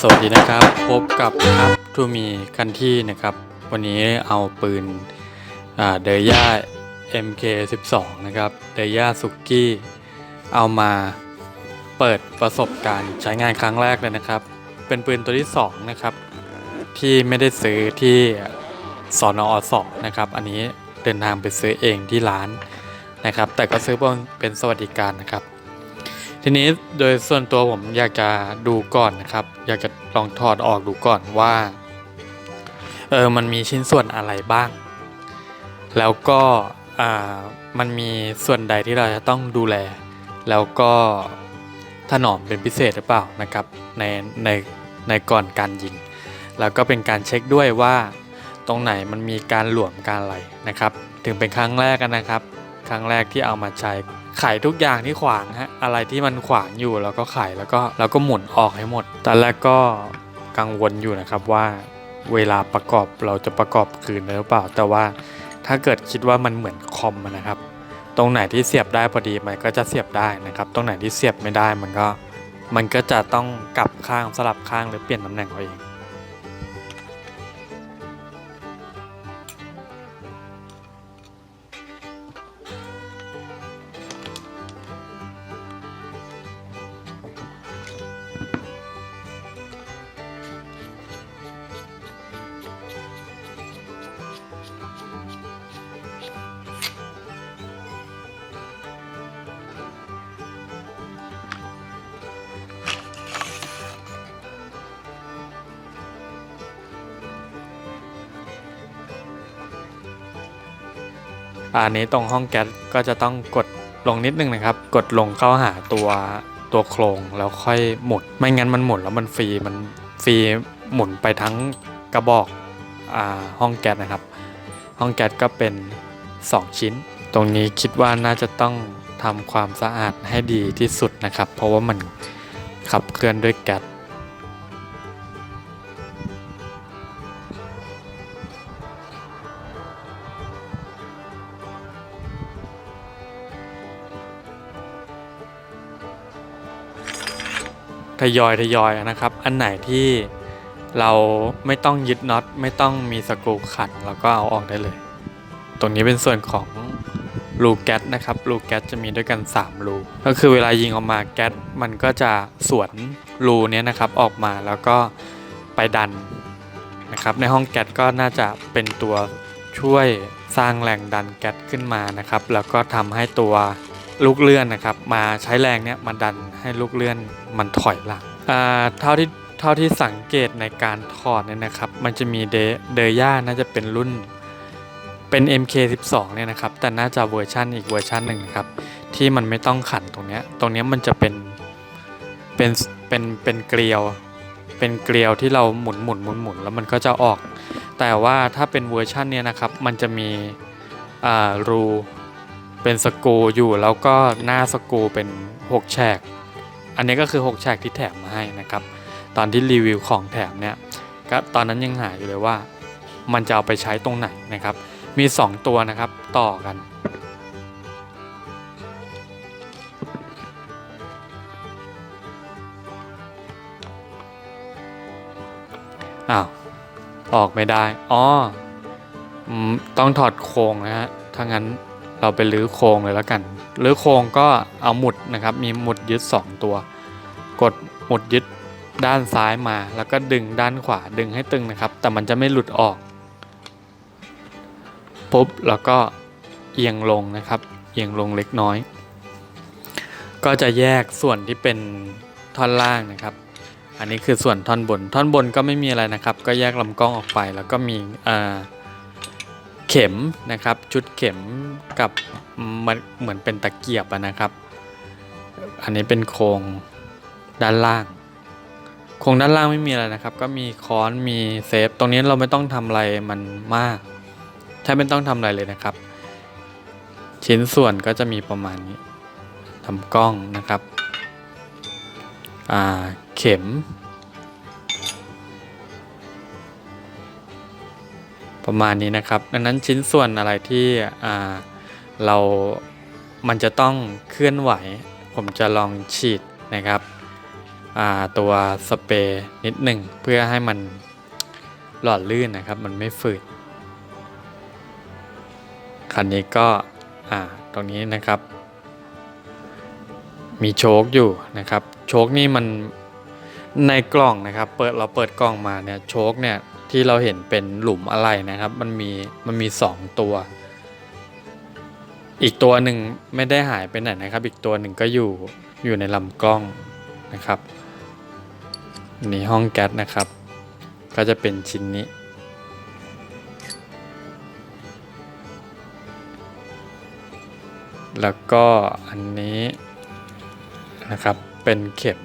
สวัสดีนะครับ พบกับอัพทูมีคันที่นะครับ วันนี้เอาปืนเดย่า MK12 นะครับเดย่าสุกี้เอามาเปิดประสบการณ์ใช้งานครั้งแรกเลยนะครับ เป็นปืนตัวที่ 2 นะครับ ที่ไม่ได้ซื้อที่สอนอสอนะครับ อันนี้เดินทางไปซื้อเองที่ร้านนะครับ แต่ก็ซื้อเป็นสวัสดิการนะครับ ทีนี้โดยส่วนตัวผมอยากจะดูก่อนนะครับ อยากจะลองถอดออกดูก่อนว่าเออมันมีชิ้นส่วนอะไรบ้าง แล้วก็อ่ามันมีส่วนใดที่เราจะต้องดูแล แล้วก็ถนอมเป็นพิเศษหรือเปล่านะครับในในในก่อนการยิง แล้วก็เป็นการเช็คด้วยว่าตรงไหนมันมีการหลวมการอะไรนะครับ ถึงเป็นครั้งแรกกันนะครับ ครั้งแรกที่เอามาใช้ ไขทุกอย่างที่ขวางฮะอะไรที่มันขวางอยู่แล้วก็ไขแล้วก็แล้วก็หมุนออกให้หมด ตอนแรกก็กังวลอยู่นะครับว่าเวลาประกอบเราจะประกอบคืนได้หรือเปล่า แต่ว่าถ้าเกิดคิดว่ามันเหมือนคอมนะครับ ตรงไหนที่เสียบได้พอดีมันก็จะเสียบได้นะครับ ตรงไหนที่เสียบไม่ได้มันก็มันก็จะต้องกลับข้างสลับข้างหรือเปลี่ยนตำแหน่งเอาเอง อันนี้ตรงห้องแก๊สก็จะต้องกดลงนิดนึงนะครับ กดลงเข้าหาตัวตัวโครงแล้วค่อยหมุนไม่งั้นมันหมุนแล้วมันฟรีมันฟรีหมุนไปทั้งกระบอกอ่าห้องแก๊สนะครับ ห้องแก๊สก็เป็น 2 ชิ้น ตรงนี้คิดว่าน่าจะต้องทำความสะอาดให้ดีที่สุดนะครับ เพราะว่ามันขับเคลื่อนด้วยแก๊ส ทยอยทยอยนะครับ อันไหนที่เราไม่ต้องยึดน็อตไม่ต้องมีสกรูขัดเราก็เอาออกได้เลย ตรงนี้เป็นส่วนของรูแก๊สนะครับรูแก๊สจะมีด้วยกัน 3 รูก็คือเวลายิงออกมาแก๊สมันก็จะสวนรูเนี้ยนะครับออกมาแล้วก็ไปดันนะครับในห้องแก๊สก็น่าจะเป็นตัวช่วยสร้างแรงดันแก๊สขึ้นมานะครับ แล้วก็ทำให้ตัว ลูกเลื่อนนะครับ มาใช้แรงเนี้ยมาดันให้ลูกเลื่อนมันถอยหลังอ่าเท่าที่เท่าที่สังเกตในการถอดเนี่ยนะครับ มันจะมีเดเดย่าน่าจะเป็นรุ่นเป็น MK12 เนี่ยนะครับ แต่น่าจะเวอร์ชันอีกเวอร์ชันหนึ่งนะครับ ที่มันไม่ต้องขันตรงเนี้ยตรงเนี้ยมันจะเป็นเป็นเป็นเป็นเกลียว เป็นเกลียวที่เราหมุนหมุนหมุนหมุนแล้วมันก็จะออก แต่ว่าถ้าเป็นเวอร์ชันเนี้ยนะครับ มันจะมีอ่ารู เป็นสกูอยู่แล้วก็หน้าสกูเป็น 6 แฉก อันนี้ก็คือ 6 แฉกที่แถมมาให้นะครับ ตอนที่รีวิวของแถมเนี่ยก็ตอนนั้นยังหาอยู่เลยว่า มันจะเอาไปใช้ตรงไหนนะครับ มี 2 ตัวนะครับต่อกัน อ้าว ออกไม่ได้ อ๋อ ต้องถอดโครงนะฮะถ้างั้น เราไปรื้อโครงเลยแล้วกันรื้อโครงก็เอาหมุดนะครับมีหมุดยึด 2 ตัว กดหมุดยึดด้านซ้ายมา แล้วก็ดึงด้านขวาดึงให้ตึงนะครับ แต่มันจะไม่หลุดออกปุ๊บแล้วก็เอียงลงนะครับ เอียงลงเล็กน้อย ก็จะแยกส่วนที่เป็นท่อนล่างนะครับ อันนี้คือส่วนท่อนบน ท่อนบนก็ไม่มีอะไรนะครับ ก็แยกลำกล้องออกไป แล้วก็มีอ่า เข็มนะครับ ชุดเข็มกับมันเหมือนเป็นตะเกียบอะนะครับ อันนี้เป็นโครงด้านล่าง โครงด้านล่างไม่มีอะไรนะครับ ก็มีค้อนมีเซฟ ตรงนี้เราไม่ต้องทำอะไรมันมากแทบไม่ต้องทำอะไรเลยนะครับ ชิ้นส่วนก็จะมีประมาณนี้ทำกล้องนะครับอ่าเข็ม ประมาณนี้นะครับ ดังนั้นชิ้นส่วนอะไรที่เรามันจะต้องเคลื่อนไหว ผมจะลองฉีดนะครับตัวสเปรย์นิดหนึ่งเพื่อให้มันหลอดลื่นนะครับ มันไม่ฝืดคันนี้ก็ตรงนี้นะครับ มีโชคอยู่นะครับ โชคนี่มันในกล่องนะครับ เปิดเราเปิดกล่องมาเนี่ยโชคเนี่ย ที่เราเห็นเป็นหลุมอะไรนะครับ มันมีมันมีสองตัว อีกตัวหนึ่งไม่ได้หายไปไหนนะครับ อีกตัวหนึ่งก็อยู่อยู่ในลำกล้องนะครับนี่ห้องแก๊สนะครับ ก็จะเป็นชิ้นนี้ แล้วก็อันนี้นะครับเป็นเข็ม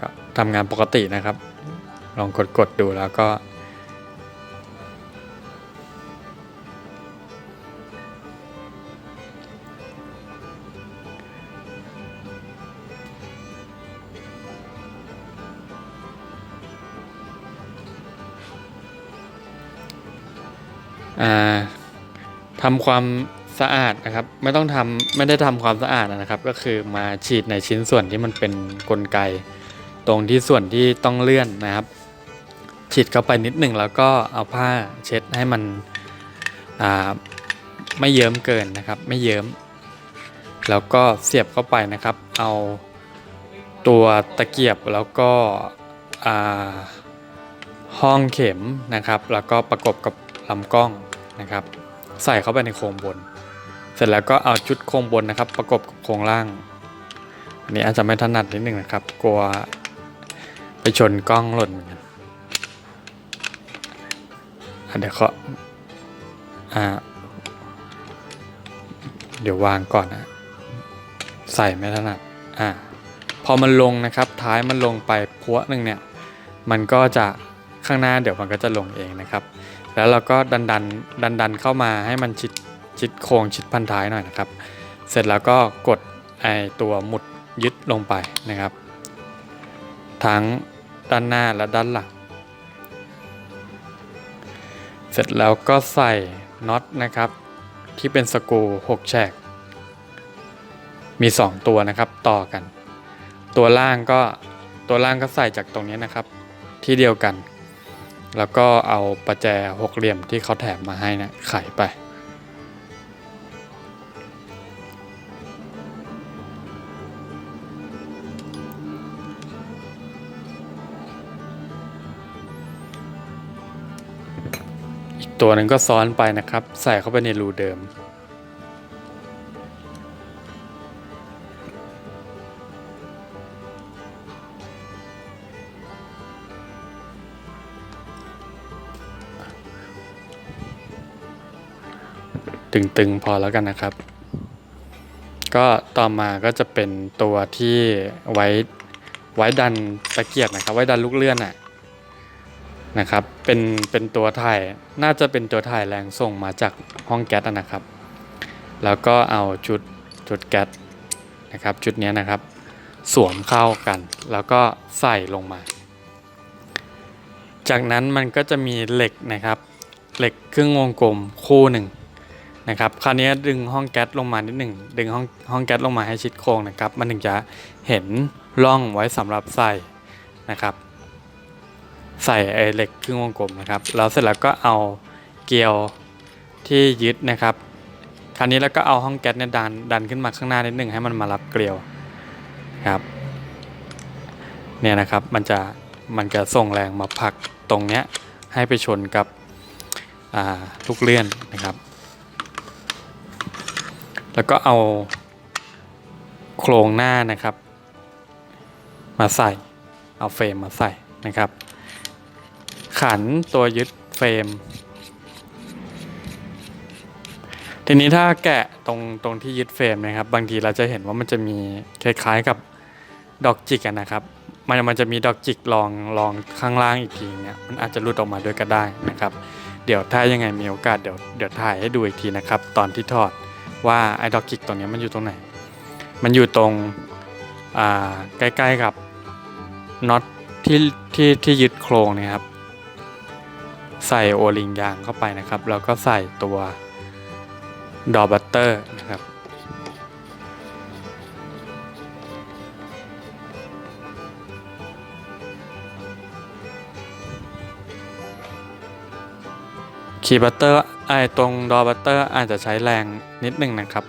ก็ทำงานปกตินะครับ ลองกดกดดูแล้วก็ อ่าทำความสะอาดนะครับ ไม่ต้องทำไม่ได้ทำความสะอาดนะครับ ก็คือมาฉีดในชิ้นส่วนที่มันเป็นกลไก ตรงที่ส่วนที่ต้องเลื่อนนะครับ ฉีดเข้าไปนิดหนึ่งแล้วก็เอาผ้าเช็ดให้มันไม่เยิ้มเกินนะครับ ไม่เยิ้ม แล้วก็เสียบเข้าไปนะครับ เอาตัวตะเกียบแล้วก็ห้องเข็มนะครับ แล้วก็ประกบกับ ลำกล้องนะครับ ใส่เข้าไปในโครงบน เสร็จแล้วก็เอาชุดโครงบนนะครับ ประกบกับโครงล่าง อันนี้อาจจะไม่ถนัดนิดนึงนะครับ กลัวไปชนกล้องหล่นเหมือนกันเดี๋ยวเขาอ่าเดี๋ยววางก่อนนะใส่ไม่ถนัดอ่าพอมันลงนะครับท้ายมันลงไปพัวหนึ่งเนี่ยมันก็จะข้างหน้าเดี๋ยวมันก็จะลงเองนะครับแล้วเราก็ดันดันดันดันเข้ามาให้มันชิดชิดโค้งชิดพันท้ายหน่อยนะครับ เสร็จแล้วก็กดไอตัวหมุดยึดลงไปนะครับ ทั้งด้านหน้าและด้านหลัง เสร็จแล้วก็ใส่น็อตนะครับ ที่เป็นสกู6แฉก มี 2 ตัวนะครับต่อกัน ตัวล่างก็ตัวล่างก็ใส่จากตรงนี้นะครับ ที่เดียวกัน แล้วก็เอาประแจหกเหลี่ยมที่เขาแถมมาให้นะไขไป อีกตัวหนึ่งก็ซ้อนไปนะครับ ใส่เข้าไปในรูเดิม ตึงๆพอแล้วกันนะครับ ก็ต่อมาก็จะเป็นตัวที่ไว้ไว้ดันตะเกียบนะครับ ไว้ดันลูกเลื่อนน่ะนะครับ เป็นเป็นตัวถ่ายน่าจะเป็นตัวถ่ายแรงส่งมาจากห้องแก๊สนะครับ แล้วก็เอาชุดชุดแก๊สนะครับชุดนี้นะครับ สวมเข้ากัน แล้วก็ใส่ลงมา จากนั้นมันก็จะมีเหล็กนะครับ เหล็กครึ่งวงกลมคู่หนึ่ง นะครับคราวนี้ดึงห้องแก๊สลงมานิดหนึ่งดึงห้องห้องแก๊สลงมาให้ชิดโครงนะครับ มันถึงจะเห็นร่องไว้สำหรับใส่นะครับ ใส่ไอ้เหล็กครึ่งวงกลมนะครับแล้วเสร็จแล้วก็เอาเกลียวที่ยึดนะครับ คราวนี้แล้วก็เอาห้องแก๊สเนี่ยดันดันขึ้นมาข้างหน้านิดหนึ่งให้มันมารับเกลียวครับเนี่ยนะครับมันจะมันจะส่งแรงมาผลักตรงเนี้ยให้ไปชนกับลูกเลื่อนนะครับ แล้วก็เอาโครงหน้านะครับ มาใส่ เอาเฟรมมาใส่นะครับ ขันตัวยึดเฟรม ทีนี้ถ้าแกะตรงตรงที่ยึดเฟรมนะครับ บางทีเราจะเห็นว่ามันจะมีคล้ายๆกับดอกจิกะนะครับ มันมันจะมีดอกจิกรองรองข้างล่างอีกทีเนี่ย มันอาจจะหลุดออกมาด้วยก็ได้นะครับ เดี๋ยวถ้ายังไงมีโอกาสเดี๋ยวเดี๋ยวถ่ายให้ดูอีกทีนะครับ ตอนที่ถอด ว่าไอ้ดอกกิกตัวนี้มันอยู่ตรงไหน มันอยู่ตรงใกล้ๆกับน็อตที่ที่ที่ยึดโครงเนะครับ ใส่โอลิงยางเข้าไปนะครับ แล้วก็ใส่ตัวดอบัตเตอร์นะครับ คีย์บัตเตอร์ไอตรงดอบัตเตอร์อาจจะใช้แรงนิดหนึ่งนะครับ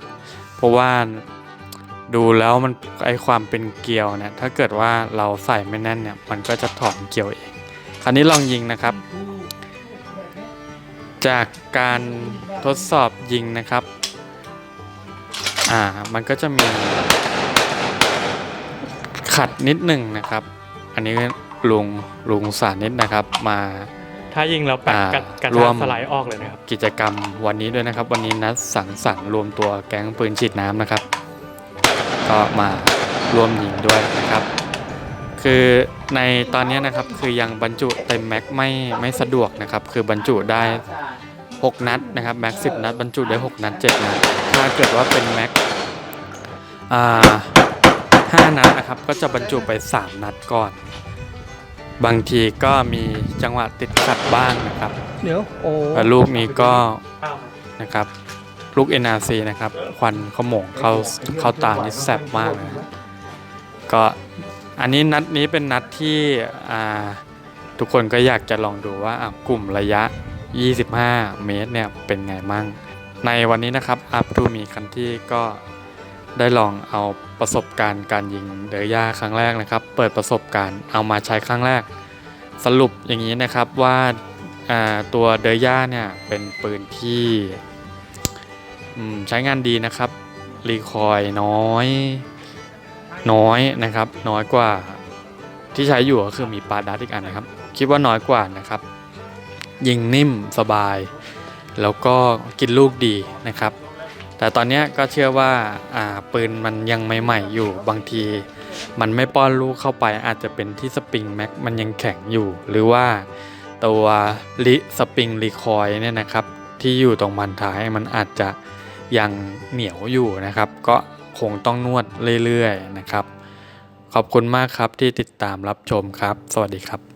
เพราะว่าดูแล้วมันไอความเป็นเกลียวเนี่ยถ้าเกิดว่าเราใส่ไม่แน่นเนี่ยมันก็จะถอนเกลียวเอง คราวนี้ลองยิงนะครับ จากการทดสอบยิงนะครับอ่ามันก็จะมีขัดนิดหนึ่งนะครับ อันนี้ลุงลุงสานิดนะครับมา ถ้ายิงแล้วแปะอ่ากระกระรวชามกสไลด์ออกเลยนะครับ กิจกรรมวันนี้ด้วยนะครับ วันนี้นัดสังสรรค์รวมตัวแก๊งปืนฉีดน้ำนะครับ ก็มาร่วมยิงด้วยนะครับ คือในตอนนี้นะครับคือยังบรรจุเต็มแม็กไม่ไม่สะดวกนะครับ คือบรรจุได้ 6 นัดนะครับแม็กสินัดบรรจุได้ 6 นัด7นัดถ้าเกิดว่าเป็นแม็กอ่าห้านัดนะครับก็จะบรรจุไป 3 นัดก่อน บางทีก็มีจังหวะติดขัดบ้างนะครับเดี๋ยวโอ้แต่ลูกนี้ก็นะครับ ลูก NRC นะครับควันขโมงเข้าเข้าตานี่แสบมากเลยนะก็อันนี้นัดนี้เป็นนัดที่อ่าทุกคนก็อยากจะลองดูว่าอะกลุ่มระยะ 25 เมตรเนี่ยเป็นไงมั่ง ในวันนี้นะครับอัพทูมีคันที่ก็ ได้ลองเอาประสบการณ์การยิงเดอร์ย่าครั้งแรกนะครับ เปิดประสบการณ์เอามาใช้ครั้งแรก สรุปอย่างนี้นะครับว่าาตัวเดอร์ย่าเนี่ยเป็นปืนที่ใช้งานดีนะครับรีคอยน้อยน้อยนะครับ น้อยกว่าที่ใช้อยู่ก็คือมีปาดัสอีกอันนะครับ คิดว่าน้อยกว่านะครับ ยิงนิ่มสบาย แล้วก็กินลูกดีนะครับ แต่ตอนนี้ก็เชื่อว่าปืนมันยังใหม่ๆอยู่บางที มันไม่ป้อนลูกเข้าไปอาจจะเป็นที่สปริงแม็กมันยังแข็งอยู่ หรือว่าตัวลิสปริงรีคอยล์เนี่ยนะครับ ที่อยู่ตรงบันท้ายมันอาจจะยังเหนียวอยู่นะครับ ก็คงต้องนวดเรื่อยๆนะครับ ขอบคุณมากครับที่ติดตามรับชมครับ สวัสดีครับ